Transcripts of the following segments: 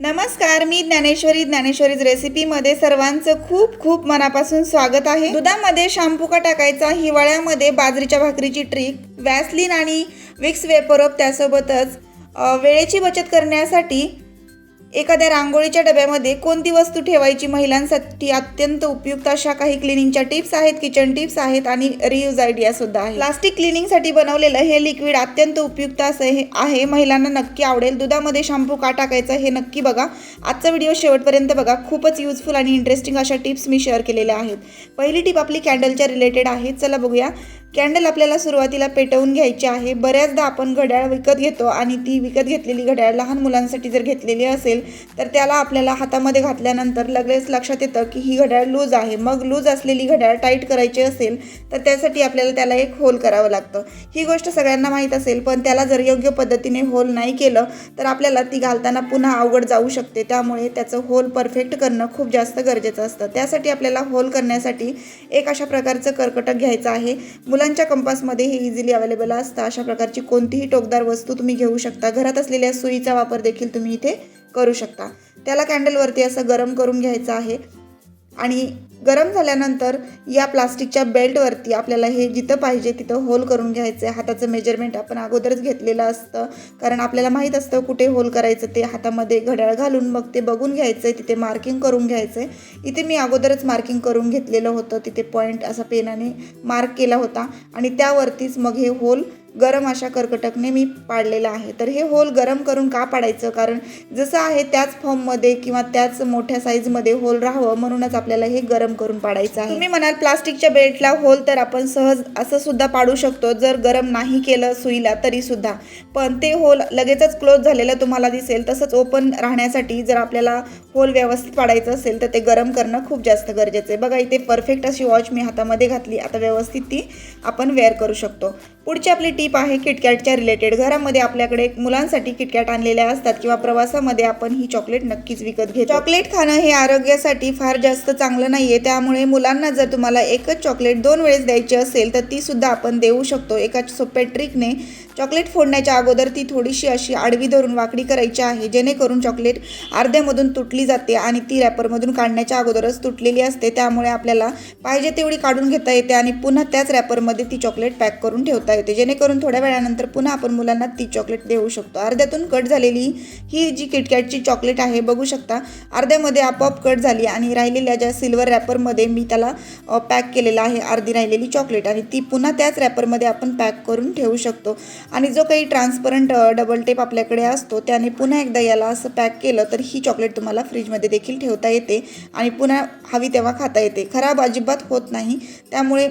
नमस्कार मी ज्ञानेश्वरी ज्ञानेश्वरीज रेसिपीमध्ये सर्वांचं खूप खूप मनापासून स्वागत आहे. दुधामध्ये शॅम्पू का टाकायचा हिवाळ्यामध्ये बाजरीच्या भाकरीची ट्रिक वॅसलिन आणि विक्स वेपरप त्यासोबतच वेळेची बचत करण्यासाठी एखाद्या रांगोळीच्या डब्यामध्ये कोणती वस्तू ठेवायची महिलांसाठी अत्यंत उपयुक्त अशा काही क्लिनिंगच्या टिप्स आहेत किचन टिप्स आहेत आणि रियूज आयडिया सुद्धा आहे. प्लास्टिक क्लिनिंगसाठी बनवलेलं हे लिक्विड अत्यंत उपयुक्त असं हे आहे. महिलांना नक्की आवडेल. दुधामध्ये शॅम्पू का टाकायचा हे नक्की बघा. आजचा व्हिडिओ शेवटपर्यंत बघा. खूपच युजफुल आणि इंटरेस्टिंग अशा टिप्स मी शेअर केलेल्या आहेत. पहिली टिप आपली कॅन्डलच्या रिलेटेड आहे. चला बघूया. कॅन्डल आपल्याला सुरुवातीला पेटवून घ्यायची आहे. बऱ्याचदा आपण घड्याळ विकत घेतो आणि ती विकत घेतलेली घड्याळ लहान मुलांसाठी जर घेतलेली असेल तर त्याला आपल्याला हातामध्ये घातल्यानंतर लगेच लक्षात येतं की ही घड्याळ लूज आहे. मग लूज असलेली घड्याळ टाईट करायची असेल तर त्यासाठी आपल्याला त्याला एक होल करावं लागतं. ही गोष्ट सगळ्यांना माहीत असेल पण त्याला जर योग्य पद्धतीने होल नाही केलं तर आपल्याला ती घालताना पुन्हा अवघड जाऊ शकते. त्यामुळे त्याचं होल परफेक्ट करणं खूप जास्त गरजेचं असतं. त्यासाठी आपल्याला होल करण्यासाठी एक अशा प्रकारचं कर्कटक घ्यायचं आहे. मुला मुलांच्या कंपासमध्ये हे इझिली अवेलेबल असतं. अशा प्रकारची कोणतीही टोकदार वस्तू तुम्ही घेऊ शकता. घरात असलेल्या सुईचा वापर देखील तुम्ही इथे करू शकता. त्याला कॅन्डलवरती असं गरम करून घ्यायचं आहे. आणि गरम झाल्यानंतर या प्लास्टिकच्या बेल्टवरती आपल्याला हे जिथं पाहिजे तिथं होल करून घ्यायचं. आहे हाताचं मेजरमेंट आपण अगोदरच घेतलेलं असतं. कारण आपल्याला माहीत असतं कुठे होल करायचं ते हातामध्ये घड्याळ घालून मग ते बघून घ्यायचं आहे तिथे मार्किंग करून घ्यायचं आहे इथे मी अगोदरच मार्किंग करून घेतलेलं होतं. तिथे पॉईंट असा पेनाने मार्क केला होता. आणि त्यावरतीच मग हे होल गरम अशा कर्कटकने मी पाडलेला आहे. तर हे होल गरम करून का पाडायचं? कारण जसं आहे त्याच फॉर्ममध्ये किंवा त्याच मोठ्या साईजमध्ये होल राहावं म्हणूनच आपल्याला हे गरम करून पाडायचं आहे. तुम्ही म्हणाल प्लास्टिकच्या बेल्टला होल तर आपण सहज असं सुद्धा पाडू शकतो. जर गरम नाही केलं सुईला तरी सुद्धा. पण ते होल लगेचच क्लोज झालेलं तुम्हाला दिसेल. तसंच ओपन राहण्यासाठी जर आपल्याला होल व्यवस्थित पाडायचं असेल तर ते गरम करणं खूप जास्त गरजेचं आहे. बघा इथे परफेक्ट अशी वॉच मी हातामध्ये घातली. आता व्यवस्थित ती आपण वेअर करू शकतो. पुढची आपली टीप आहे किटकॅटच्या रिलेटेड घरामध्ये आपल्याकडे मुलांसाठी किटकॅट आणलेल्या असतात किंवा प्रवासामध्ये आपण ही चॉकलेट नक्कीच विकत घेतो. चॉकलेट खाणं हे आरोग्यासाठी फार जास्त चांगलं नाही आहे त्यामुळे मुलांना जर तुम्हाला एकच चॉकलेट दोन वेळेस द्यायची असेल तर ती सुद्धा आपण देऊ शकतो. एका सोप्या ट्रिकने चॉकलेट फोडण्याच्या अगोदर ती थोडीशी अशी आडवी धरून वाकडी करायची आहे. जेणेकरून चॉकलेट अर्ध्यामधून तुटली जाते आणि ती रॅपरमधून काढण्याच्या अगोदरच तुटलेली असते. त्यामुळे आपल्याला पाहिजे तेवढी काढून घेता येते आणि पुन्हा त्याच रॅपरमध्ये ती चॉकलेट पॅक करून ठेवता येते. जेणेकरून थोड्या वेळानंतर पुन्हा आपण मुलांना ती चॉकलेट देऊ शकतो. अर्ध्यातून कट झालेली ही जी किटकॅटची चॉकलेट आहे बघू शकता. अर्ध्यामध्ये आपोआप कट झाली आणि राहिलेल्या ज्या सिल्वर रॅपरमध्ये मी त्याला पॅक केलेलं आहे अर्धी राहिलेली चॉकलेट आणि ती पुन्हा त्याच रॅपरमध्ये आपण पॅक करून ठेवू शकतो. आणि जो काही ट्रान्सपरंट डबल टेप आपल्याकडे असतो त्याने पुन्हा एकदा याला असं पॅक केलं तर ही चॉकलेट तुम्हाला फ्रीजमध्ये देखील ठेवता येते आणि पुन्हा हवी तेव्हा खाता येते. खराब अजिबात होत नाही. त्यामुळे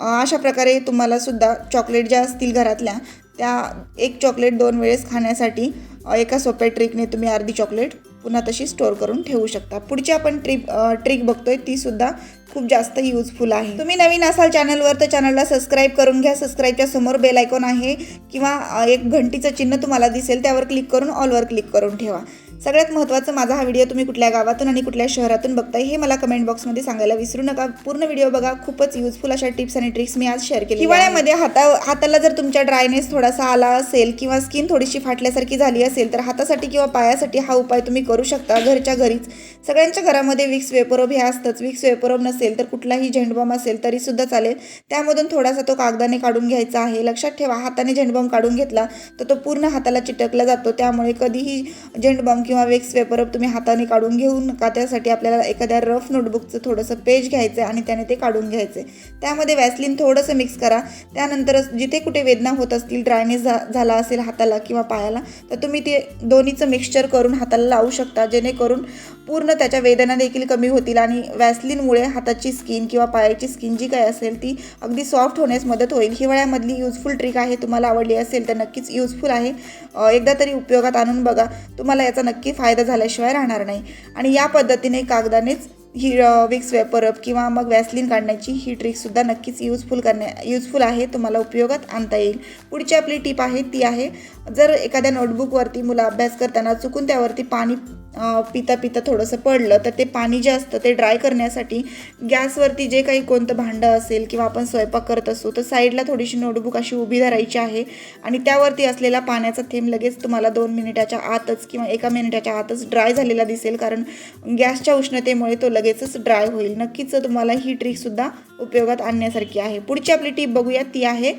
अशा प्रकारे तुम्हाला सुद्धा चॉकलेट ज्या असतील घरातल्या त्या एक चॉकलेट दोन वेळेस खाण्यासाठी एका सोप्या ट्रिकने तुम्ही अर्धी चॉकलेट पुन्हा तशी स्टोअर करून ठेवू शकता. पुढची आपण ट्रिप ट्रिक बघतोय ती सुद्धा खूप जास्त युजफुल आहे. तुम्ही नवीन असाल चॅनलवर तर चॅनलला सबस्क्राईब करून घ्या. सबस्क्राईबच्या समोर बेल आयकॉन आहे किंवा एक घंटीचं चिन्ह तुम्हाला दिसेल त्यावर क्लिक करून ऑलवर क्लिक करून ठेवा. सगळ्यात महत्त्वाचं माझा हा व्हिडिओ तुम्ही कुठल्या गावातून आणि कुठल्या शहरातून बघताय हे मला कमेंट बॉक्समध्ये सांगायला विसरू नका. पूर्ण व्हिडिओ बघा. खूपच युजफुल अशा टिप्स आणि ट्रिक्स मी आज शेअर केली हिवाळ्यामध्ये हाता हाताला जर तुमच्या ड्रायनेस थोडासा आला असेल किंवा स्किन थोडीशी फाटल्यासारखी झाली असेल तर हातासाठी किंवा पायासाठी हा उपाय तुम्ही करू शकता घरच्या घरीच. सगळ्यांच्या घरामध्ये विक्स वेपरोब हे असतंच. विक्स वेपरोब नसेल तर कुठलाही झेंडबॉम असेल तरी सुद्धा चालेल. त्यामधून थोडासा तो कागदाने काढून घ्यायचा आहे. लक्षात ठेवा हाताने झेंडबॉम काढून घेतला तर तो पूर्ण हाताला चिटकला जातो. त्यामुळे कधीही झेंडबॉम किंवा वेक्स वेपरोब तुम्ही हाताने काढून घेऊ नका. त्यासाठी आपल्याला एखाद्या रफ नोटबुकचं थोडंसं पेज घ्यायचं आहे आणि त्याने ते काढून घ्यायचं आहे त्यामध्ये वॅसलिन थोडंसं मिक्स करा. त्यानंतरच जिथे कुठे वेदना होत असतील ड्रायनेस झा झाला असेल हाताला किंवा पायाला तर तुम्ही ते दोन्हीचं मिक्सचर करून हाताला लावू शकता. जेणेकरून पूर्ण त्याच्या वेदना देखील कमी होतील आणि वॅसलिनमुळे हाताची स्किन किंवा पायाची स्किन जी काय असेल ती अगदी सॉफ्ट होण्यास मदत होईल. हिवाळ्यामधली युजफुल ट्रिक आहे तुम्हाला आवडली असेल तर नक्कीच युजफुल आहे. एकदा तरी उपयोगात आणून बघा. तुम्हाला याचा नक्की फायदा झाल्याशिवाय राहणार नाही. आणि या पद्धतीने कागदानेच ही विक्स वेपरअप किंवा मग वॅसलिन काढण्याची ही ट्रिकसुद्धा नक्कीच यूजफुल करण्या यूजफुल आहे तुम्हाला उपयोगात आणता येईल. पुढची आपली टीप आहे ती आहे जर एखाद्या नोटबुकवरती मुलं अभ्यास करताना चुकून त्यावरती पाणी पिता पिता थोडंसं पडलं तर ते पाणी जे असतं ते ड्राय करण्यासाठी गॅसवरती जे काही कोणतं भांडं असेल किंवा आपण स्वयंपाक करत असू तर साईडला थोडीशी नोटबुक अशी उभी धरायची आहे आणि त्यावरती असलेला पाण्याचा थेंब लगेच तुम्हाला दोन मिनिटाच्या आतच किंवा एका मिनिटाच्या आतच ड्राय झालेला दिसेल कारण गॅसच्या उष्णतेमुळे तो लगेचच ड्राय होईल. नक्कीच तुम्हाला ही ट्रिकसुद्धा उपयोगात आणण्यासारखी आहे. पुढची आपली टीप बघूया ती आहे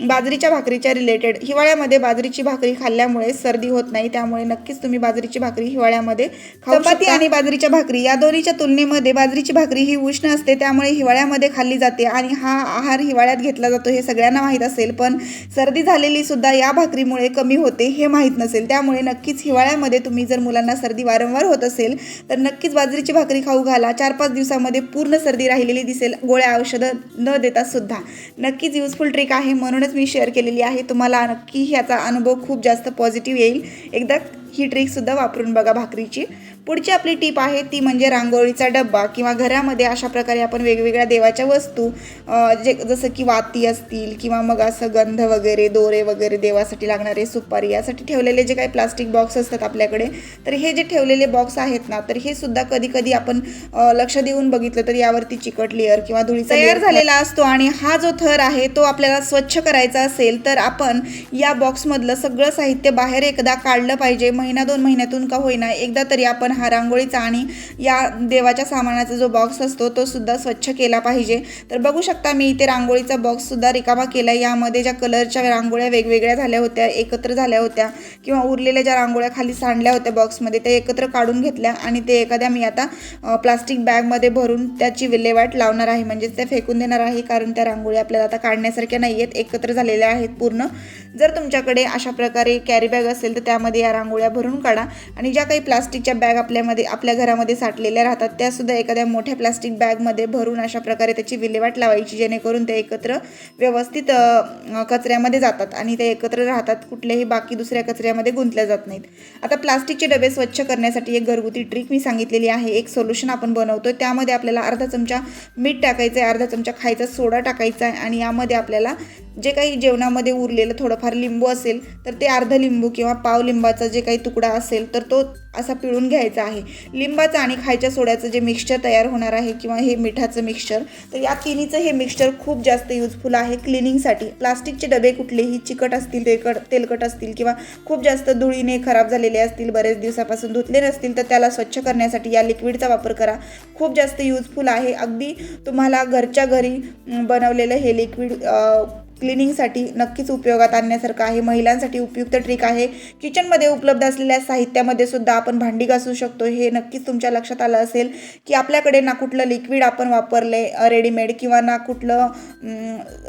बाजरीच्या भाकरीच्या रिलेटेड हिवाळ्यामध्ये बाजरीची भाकरी खाल्ल्यामुळे सर्दी होत नाही त्यामुळे नक्कीच तुम्ही बाजरीची भाकरी हिवाळ्यामध्ये चपाती आणि बाजरीच्या भाकरी या दोन्हीच्या तुलनेमध्ये बाजरीची भाकरी ही उष्ण असते त्यामुळे हिवाळ्यामध्ये खाल्ली जाते आणि हा आहार हिवाळ्यात घेतला जातो हे सगळ्यांना माहीत असेल पण सर्दी झालेली सुद्धा या भाकरीमुळे कमी होते हे माहीत नसेल. त्यामुळे नक्कीच हिवाळ्यामध्ये तुम्ही जर मुलांना सर्दी वारंवार होत असेल तर नक्कीच बाजरीची भाकरी खाऊ घाला. चार पाच दिवसामध्ये पूर्ण सर्दी राहिलेली दिसेल गोळ्या औषधं न देता सुद्धा. नक्कीच युजफुल ट्रिक आहे म्हणूनच मी शेअर केलेली आहे. तुम्हाला नक्की ह्याचा अनुभव खूप जास्त पॉझिटिव्ह येईल. एकदा ही ट्रिकसुद्धा वापरून बघा भाकरीची. पुढची आपली टीप आहे ती म्हणजे रांगोळीचा डब्बा किंवा घरामध्ये अशा प्रकारे आपण वेगवेगळ्या देवाच्या वस्तू जे जसं की वाती असतील किंवा मग असं गंध वगैरे दोरे वगैरे देवासाठी लागणारे सुपारी यासाठी ठेवलेले जे काही प्लास्टिक बॉक्स असतात आपल्याकडे तर हे जे ठेवलेले बॉक्स आहेत ना तर हे सुद्धा कधी कधी आपण लक्ष देऊन बघितलं तर यावरती चिकट लेअर किंवा धुळीचा तयार झालेला असतो आणि हा जो थर आहे तो आपल्याला स्वच्छ करायचा असेल तर आपण या बॉक्समधलं सगळं साहित्य बाहेर एकदा काढलं पाहिजे महिना दोन महिन्यातून का होईना एकदा तरी आपण हा रांगोळीचा आणि या देवाच्या सामानाचा जो बॉक्स असतो तो सुद्धा स्वच्छ केला पाहिजे. तर बघू शकता मी इथे रांगोळीचा बॉक्स सुद्धा रिकामा केला यामध्ये ज्या कलरच्या रांगोळ्या वेगवेगळ्या झाल्या होत्या एकत्र झाल्या होत्या किंवा उरलेल्या ज्या रांगोळ्या खाली सांडल्या होत्या बॉक्समध्ये त्या एकत्र काढून घेतल्या आणि ते एखाद्या मी आता प्लास्टिक बॅगमध्ये भरून त्याची विल्हेवाट लावणार आहे. म्हणजेच त्या फेकून देणार आहे कारण त्या रांगोळ्या आपल्याला आता काढण्यासारख्या नाही आहेत एकत्र झालेल्या आहेत पूर्ण. जर तुमच्याकडे अशा प्रकारे कॅरी बॅग असेल तर त्यामध्ये या रांगोळ्या भरून काढा. आणि ज्या काही प्लास्टिकच्या बॅग आपल्यामध्ये आपल्या घरामध्ये साठलेल्या राहतात त्यासुद्धा एखाद्या मोठ्या प्लास्टिक बॅगमध्ये भरून अशा प्रकारे त्याची विल्हेवाट लावायची जेणेकरून ते एकत्र व्यवस्थित कचऱ्यामध्ये जातात आणि ते एकत्र राहतात. कुठल्याही बाकी दुसऱ्या कचऱ्यामध्ये गुंतल्या जात नाहीत. आता प्लास्टिकचे डबे स्वच्छ करण्यासाठी एक घरगुती ट्रिक मी सांगितलेली आहे. एक सोल्युशन आपण बनवतो त्यामध्ये आपल्याला अर्धा चमचा मीठ टाकायचं आहे अर्धा चमचा खायचा सोडा टाकायचा आहे आणि यामध्ये आपल्याला जे काही जेवणामध्ये उरलेलं थोडंफार लिंबू असेल तर ते अर्ध लिंबू किंवा पाव लिंबाचा जे काही तुकडा असेल तर तो असा पिळून घ्यायचा आहे. लिंबाचं आणि खायच्या सोड्याचं जे मिक्सचर तयार होणार आहे किंवा हे मिठाचं मिक्सचर तर या तिन्हीचं हे मिक्सचर खूप जास्त युजफुल आहे क्लिनिंगसाठी प्लास्टिकचे डबे कुठलेही चिकट असतील तेलकट तेलकट असतील किंवा खूप जास्त धुळीने खराब झालेले असतील बरेच दिवसापासून धुतले नसतील तर त्याला स्वच्छ करण्यासाठी या लिक्विडचा वापर करा. खूप जास्त युजफुल आहे. अगदी तुम्हाला घरच्या घरी बनवलेलं हे लिक्विड क्लिनिंगसाठी नक्कीच उपयोगात आणण्यासारखं आहे. महिलांसाठी उपयुक्त ट्रिक आहे. किचनमध्ये उपलब्ध असलेल्या साहित्यामध्ये सुद्धा आपण भांडी घासू शकतो. हे नक्कीच तुमच्या लक्षात आलं असेल की आपल्याकडे ना कुठलं लिक्विड आपण वापरले रेडीमेड किंवा ना कुठलं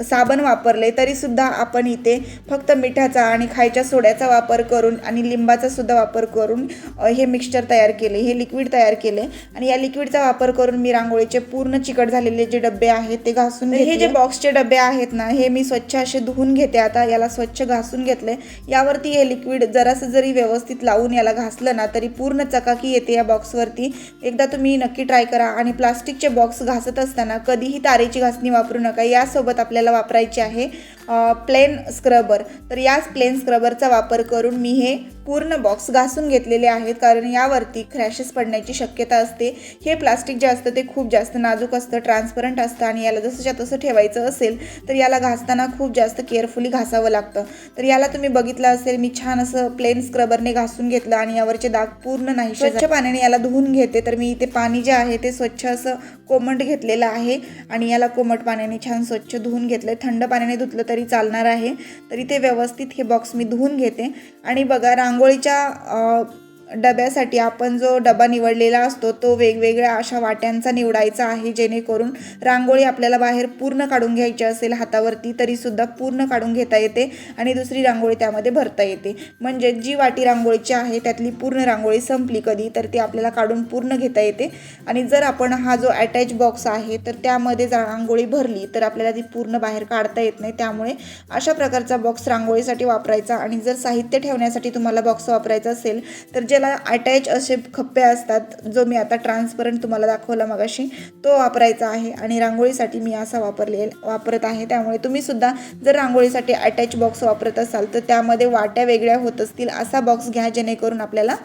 साबण वापरले तरीसुद्धा आपण इथे फक्त मिठाचा आणि खायच्या सोड्याचा वापर करून आणि लिंबाचा सुद्धा वापर करून हे मिक्सचर तयार केले हे लिक्विड तयार केले. आणि या लिक्विडचा वापर करून मी रांगोळीचे पूर्ण चिकट झालेले जे डबे आहेत ते घासून हे जे बॉक्सचे डबे आहेत ना हे मी स्वच्छ स्वच्छ असे धुवून घेते. आता याला स्वच्छ घासून घेतले यावरती हे लिक्विड जरासं जरी व्यवस्थित लावून याला घासलं ना तरी पूर्ण चकाकी येते या बॉक्सवरती एकदा तुम्ही नक्की ट्राय करा आणि प्लास्टिकचे बॉक्स घासत असताना कधीही तारेची घासणी वापरू नका. यासोबत आपल्याला वापरायची आहे प्लेन स्क्रबर तर याच प्लेन स्क्रबरचा वापर करून मी हे पूर्ण बॉक्स घासून घेतलेले आहेत. कारण यावरती क्रॅशेस पडण्याची शक्यता असते. हे प्लास्टिक जे असतं ते खूप जास्त नाजूक असतं ट्रान्सपरंट असतं आणि याला जसंच्या तसं ठेवायचं असेल तर याला घासताना खूप जास्त केअरफुली घासावं लागतं. तर याला तुम्ही बघितलं असेल मी छान असं प्लेन स्क्रबरने घासून घेतलं आणि यावरचे दाग पूर्ण नाही. स्वच्छ पाण्याने याला धुवून घेते. तर मी इथे पाणी जे आहे ते स्वच्छ असं कोमट घेतलेलं आहे आणि याला कोमट पाण्याने छान स्वच्छ धुवून घेतलं थंड पाण्याने धुतलं तरी चालणार आहे. तरी ते व्यवस्थित हे बॉक्स मी धुवून घेते. आणि बघा रांगोळीच्या डब्यासाठी आपण जो डबा निवडलेला असतो तो वेगवेगळ्या अशा वाट्यांचा निवडायचा आहे जेणेकरून रांगोळी आपल्याला बाहेर पूर्ण काढून घ्यायची असेल हातावरती तरीसुद्धा पूर्ण काढून घेता येते आणि दुसरी रांगोळी त्यामध्ये भरता येते. म्हणजे जी वाटी रांगोळीची आहे त्यातली पूर्ण रांगोळी संपली कधी तर ती आपल्याला काढून पूर्ण घेता येते. आणि जर आपण हा जो अटॅच बॉक्स आहे तर त्यामध्ये जर रांगोळी भरली तर आपल्याला ती पूर्ण बाहेर काढता येत नाही. त्यामुळे अशा प्रकारचा बॉक्स रांगोळीसाठी वापरायचा. आणि जर साहित्य ठेवण्यासाठी तुम्हाला बॉक्स वापरायचा असेल तर जे त्याला अटॅच असे खप्पे असतात जो मी आता ट्रान्सपरंट तुम्हाला दाखवला मगाशी तो वापरायचा आहे आणि रांगोळीसाठी मी असा वापरले वापरत आहे. त्यामुळे तुम्हीसुद्धा जर रांगोळीसाठी अटॅच बॉक्स वापरत असाल तर त्यामध्ये वाट्या वेगळ्या होत असतील असा बॉक्स घ्या जेणेकरून आपल्याला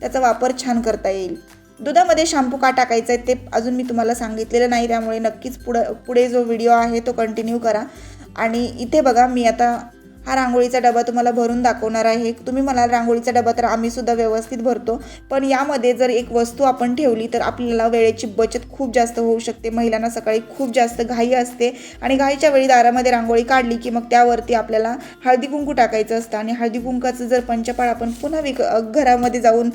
त्याचा वापर छान करता येईल. दुधामध्ये शॅम्पू का टाकायचा आहे ते अजून मी तुम्हाला सांगितलेलं नाही. त्यामुळे नक्कीच पुढं पुढे जो व्हिडिओ आहे तो कंटिन्यू करा. आणि इथे बघा मी आता हा रांगोळीचा डबा तुम्हाला भरून दाखवणार आहे. तुम्ही म्हणाल रांगोळीचा डबा तर आम्ही सुद्धा व्यवस्थित भरतो. पण यामध्ये जर एक वस्तू आपण ठेवली तर आपल्याला वेळेची बचत खूप जास्त होऊ शकते. महिलांना सकाळी खूप जास्त घाई असते आणि घाईच्या वेळी दारामध्ये रांगोळी काढली की मग त्यावरती आपल्याला हळदी कुंकू टाकायचं असतं आणि हळदी कुंकाचं जर पंचपाळ आपण पुन्हा विक घरामध्ये जाऊन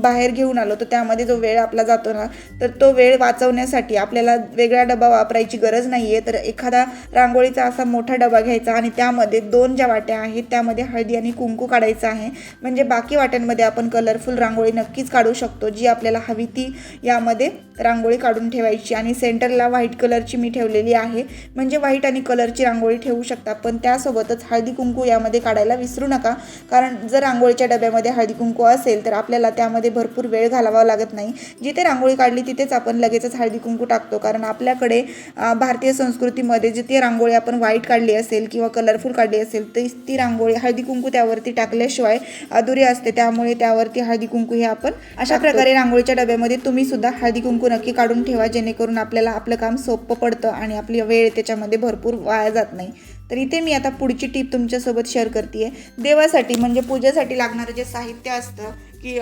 बाहेर घेऊन आलो तर त्यामध्ये जो वेळ आपला जातो ना तर तो वेळ वाचवण्यासाठी आपल्याला वेगळा डबा वापरायची गरज नाही आहे तर एखादा रांगोळीचा असा मोठा डबा घ्यायचा आणि त्यामध्ये दोन ज्या वाट्या आहेत त्यामध्ये हळदी आणि कुंकू काढायचं आहे. म्हणजे बाकी वाट्यांमध्ये आपण कलरफुल रांगोळी नक्कीच काढू शकतो जी आपल्याला हवी ती यामध्ये रांगोळी काढून ठेवायची. आणि सेंटरला व्हाईट कलरची मी ठेवलेली आहे. म्हणजे व्हाईट आणि कलरची रांगोळी ठेवू शकता पण त्यासोबतच हळदी कुंकू यामध्ये काढायला विसरू नका. कारण जर रांगोळीच्या डब्यामध्ये हळदी कुंकू असेल तर आपल्याला त्यामध्ये भरपूर वेळ घालावा लागत नाही. जिथे रांगोळी काढली तिथेच आपण लगेचच हळदी कुंकू टाकतो. कारण आपल्याकडे भारतीय संस्कृतीमध्ये जिथे रांगोळी आपण व्हाईट काढली असेल किंवा कलरफुल काढली असेल तर ती रांगोळी हळदी कुंकू त्यावरती टाकल्याशिवाय अधुरी असते. त्यामुळे त्यावरती हळदी कुंकू हे आपण अशा प्रकारे रांगोळीच्या डब्यामध्ये तुम्ही सुद्धा हळदी कुंकू नक्की काढून ठेवा जेणेकरून आपल्याला आपलं काम सोपं पडतं आणि आपली वेळ त्याच्यामध्ये भरपूर वाया जात नाही. तर इथे मी आता पुढची टीप तुमच्यासोबत शेअर करते देवासाठी म्हणजे पूजेसाठी लागणारं जे साहित्य असतं की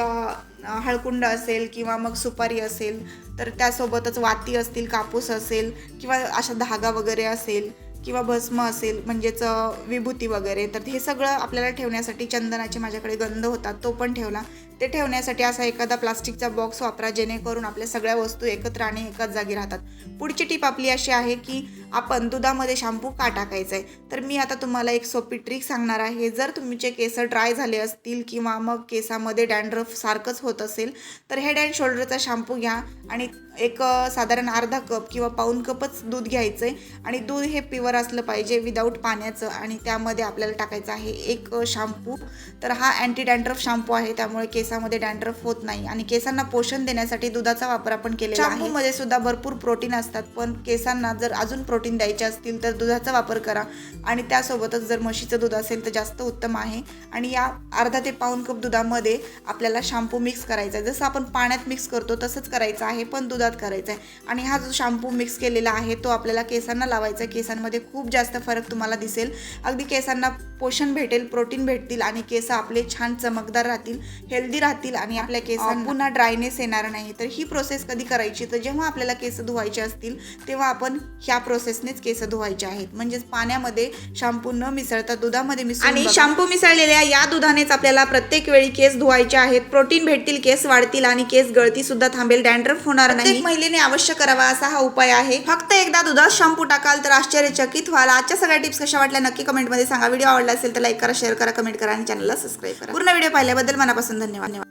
हळकुंड असेल किंवा मग सुपारी असेल तर त्यासोबतच वाती असतील कापूस असेल किंवा अशा धागा वगैरे असेल किंवा भस्म असेल म्हणजेच विभूती वगैरे तर हे सगळं आपल्याला ठेवण्यासाठी चंदनाचे माझ्याकडे गंध होतात तो पण ठेवला. ते ठेवण्यासाठी असा एखादा प्लास्टिकचा बॉक्स वापरा जेणेकरून आपल्या सगळ्या वस्तू एकत्र आणि एकाच जागी राहतात. पुढची टीप आपली अशी आहे की आपण दुधामध्ये शॅम्पू का टाकायचा आहे तर मी आता तुम्हाला एक सोपी ट्रिक सांगणार आहे. जर तुमचे केस ड्राय झाले असतील किंवा मग केसामध्ये डॅन्ड्रफ सारखंच होत असेल तर हेड अँड शोल्डरचा शॅम्पू घ्या आणि एक साधारण अर्धा कप किंवा पाऊन कपच दूध घ्यायचं आहे आणि दूध हे प्युअर असलं पाहिजे विदाऊट पाण्याचं आणि त्यामध्ये आपल्याला टाकायचं आहे एक शॅम्पू. तर हा अँटी डॅन्ड्रफ शॅम्पू आहे त्यामुळे केस केसामध्ये डॅन्ड्रफ होत नाही आणि केसांना पोषण देण्यासाठी दुधाचा वापर आपण केलेला आहे. मध्ये सुद्धा भरपूर प्रोटीन असतात पण केसांना जर अजून प्रोटीन द्यायचे असतील तर दुधाचा वापर करा. आणि त्यासोबतच जर म्हशीचं दूध असेल तर जास्त उत्तम आहे. आणि या अर्धा ते पाऊन कप दुधामध्ये आपल्याला शॅम्पू मिक्स करायचा आहे. जसं आपण पाण्यात मिक्स करतो तसंच करायचं आहे पण दुधात करायचं आहे. आणि हा जो शॅम्पू मिक्स केलेला आहे तो आपल्याला केसांना लावायचा आहे. केसांमध्ये खूप जास्त फरक तुम्हाला दिसेल. अगदी केसांना पोषण भेटेल प्रोटीन भेटतील आणि केस आपले छान चमकदार राहतील हेल्दी राहतील आणि आपल्या केसांना पुन्हा ड्रायनेस येणार नाही. तर ही प्रोसेस कधी करायची? तर जेव्हा आपल्याला केस धुवायचे असतील तेव्हा आपण ह्या प्रोसेसनेच केस धुवायचे आहेत. म्हणजेच पाण्यामध्ये शॅम्पू न मिसळता दुधामध्ये मिसळून आणि शॅम्पू मिसळलेल्या या दुधानेच आपल्याला प्रत्येक वेळी केस धुवायचे आहेत. प्रोटीन भेटतील केस वाढतील आणि केस गळती सुद्धा थांबेल. डॅन्ड्रफ होणार नाही. महिलेने अवश्य करावा असा हा उपाय आहे. फक्त एकदा दुधात शॅम्पू टाकाल तर आश्चर्यचकित व्हाल. आजच्या सगळ्या टिप्स कशा वाटल्या नक्की कमेंटमध्ये सांगा. व्हिडिओ आवडला असेल तर लाईक करा शेअर करा कमेंट करा आणि चॅनलला सबस्क्राईब करा. पूर्ण व्हिडिओ पाहिल्याबद्दल मनापासून धन्यवाद.